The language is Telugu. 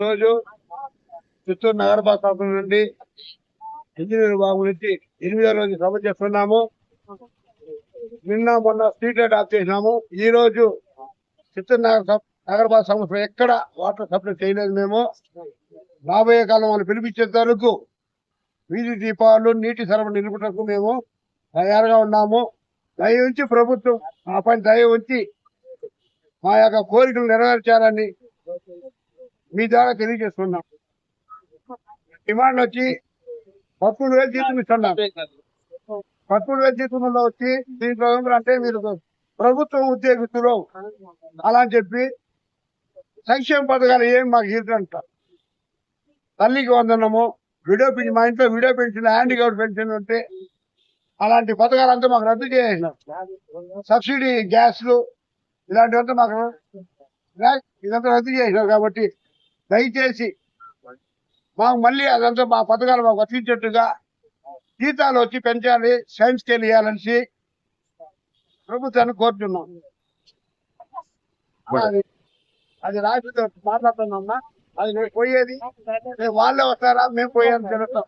రోజు చిత్తూరు నగరపాలక సంస్థ నుండి ఇంజనీర్ బాబు నుంచి ఎనిమిదో రోజు సభ చేస్తున్నాము. నిన్న మొన్న స్ట్రీట్ లైట్ ఆఫ్ చేసినాము. ఈ రోజు చిత్తూరు నగర సభ- నగరపాలక సంస్థ ఎక్కడ వాటర్ సప్లై చేయలేదు మేము. రాబోయే కాలం వాళ్ళు పిలిపించేంత వరకు వీధి దీపాలు నీటి సరఫరా నిలుపుటకు మేము తయారుగా ఉన్నాము. దయ ఉంచి ప్రభుత్వం ఆ పని దయ ఉంచి మా యొక్క కోరికలు నెరవేర్చాలని మీ ద్వారా తెలియజేస్తున్నాం. డిమాండ్ వచ్చి పదమూడు వేలు జీతం ఇస్తున్నాం పదమూడు వేలు జీతంలో వచ్చి దీంట్లో అంటే మీరు ప్రభుత్వం ఉద్యోగస్తులు అలా అని చెప్పి సంక్షేమ పథకాలు ఏం మాకు ఇదంట తల్లికి వందనము విడో పెన్షన్ మా ఇంట్లో విడో పెన్షన్ హ్యాండిక్యాప్ పెన్షన్ ఉంటే అలాంటి పథకాలంతా మాకు రద్దు చేసేసినాం. సబ్సిడీ గ్యాస్లు ఇలాంటివంతా మాకు ఇదంతా రద్దు చేసినారు కాబట్టి దయచేసి మాకు మళ్ళీ అదంతా మా పథకాలు మాకు వర్తించేట్టుగా జీతాలు వచ్చి పెంచాలి సైన్స్ స్కేల్ ఇవ్వాలనేసి ప్రభుత్వాన్ని కోరుతున్నాం అది అది రాజుతో మాట్లాడుతున్నామ్మా అది పోయేది? వాళ్ళే వస్తారా? మేము పోయేది తెలుస్తాం